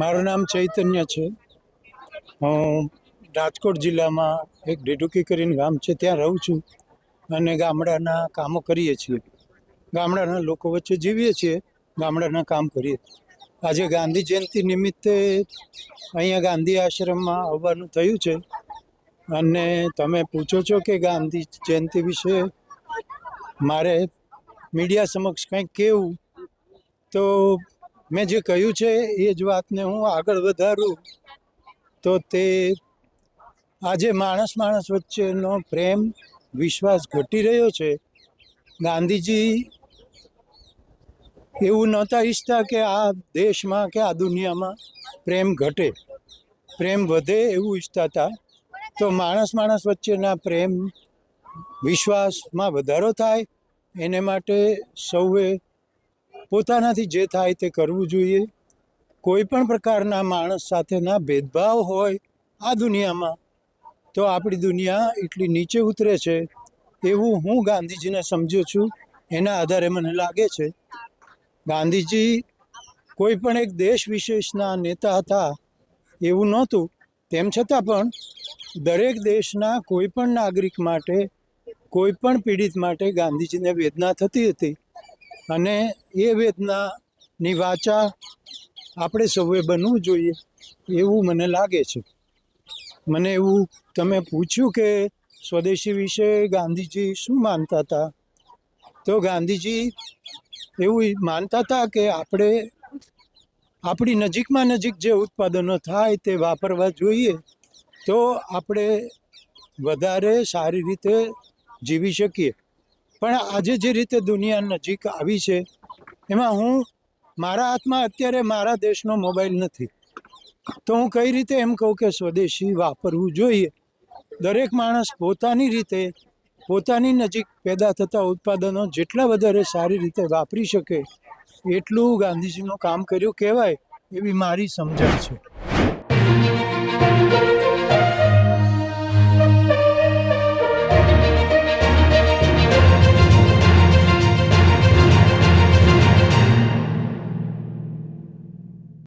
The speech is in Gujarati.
મારું નામ ચૈતન્ય છે. હું રાજકોટ જિલ્લામાં એક ડેડુકી કરીને ગામ છે. ત્યાં રહું છું અને ગામડાના કામો કરીએ છીએ. ગામડાના લોકો વચ્ચે જીવીએ છીએ, ગામડાના કામ કરીએ. આજે ગાંધી જયંતિ નિમિત્તે અહીંયા ગાંધી આશ્રમમાં આવવાનું થયું છે. અને તમે પૂછો છો કે ગાંધી જયંતિ વિશે મારે મીડિયા સમક્ષ કંઈક કહેવું, તો મેં જે કહ્યું છે એ જ વાતને હું આગળ વધારું તો તે આજે માણસ માણસ વચ્ચેનો પ્રેમ, વિશ્વાસ ઘટી રહ્યો છે. ગાંધીજી એવું નહોતા ઈચ્છતા કે આ દેશમાં કે આ દુનિયામાં પ્રેમ ઘટે. પ્રેમ વધે એવું ઈચ્છતા હતા. તો માણસ માણસ વચ્ચેના પ્રેમ, વિશ્વાસમાં વધારો થાય. એને માટે સૌએ પોતાનાથી જે થાય તે કરવું જોઈએ. કોઈ પણ પ્રકારના માણસ સાથેના ભેદભાવ હોય આ દુનિયામાં, તો આપણી દુનિયા એટલી નીચે ઉતરે છે. એવું હું ગાંધીજીને સમજુ છું. એના આધારે મને લાગે છે. ગાંધીજી કોઈ પણ એક દેશ વિશેષના નેતા હતા, એવું નહોતું. તેમ છતાં પણ દરેક દેશના કોઈ પણ નાગરિક માટે, કોઈ પણ પીડિત માટે ગાંધીજીને વેદના થતી હતી. અને એ વેદનાની વાચા આપણે સૌએ બનવું જોઈએ, એવું મને લાગે છે. મને એવું તમે પૂછ્યું કે સ્વદેશી વિશે ગાંધીજી શું માનતા હતા? તો ગાંધીજી એવું માનતા હતા કે આપણે, આપણી નજીકમાં નજીક જે ઉત્પાદનો થાય તે વાપરવા જોઈએ, તો આપણે વધારે સારી રીતે જીવી શકીએ. પણ આજે જે રીતે દુનિયા નજીક આવી છે, એમાં હું મારા હાથમાં અત્યારે મારા દેશનો મોબાઈલ નથી. તો હું કઈ રીતે એમ કહું કે સ્વદેશી વાપરવું જોઈએ? દરેક માણસ પોતાની રીતે, પોતાની નજીક પેદા થતા ઉત્પાદનો જેટલા વધારે સારી રીતે વાપરી શકે, એટલું ગાંધીજીનું કામ કર્યું કહેવાય એવી મારી સમજણ છે.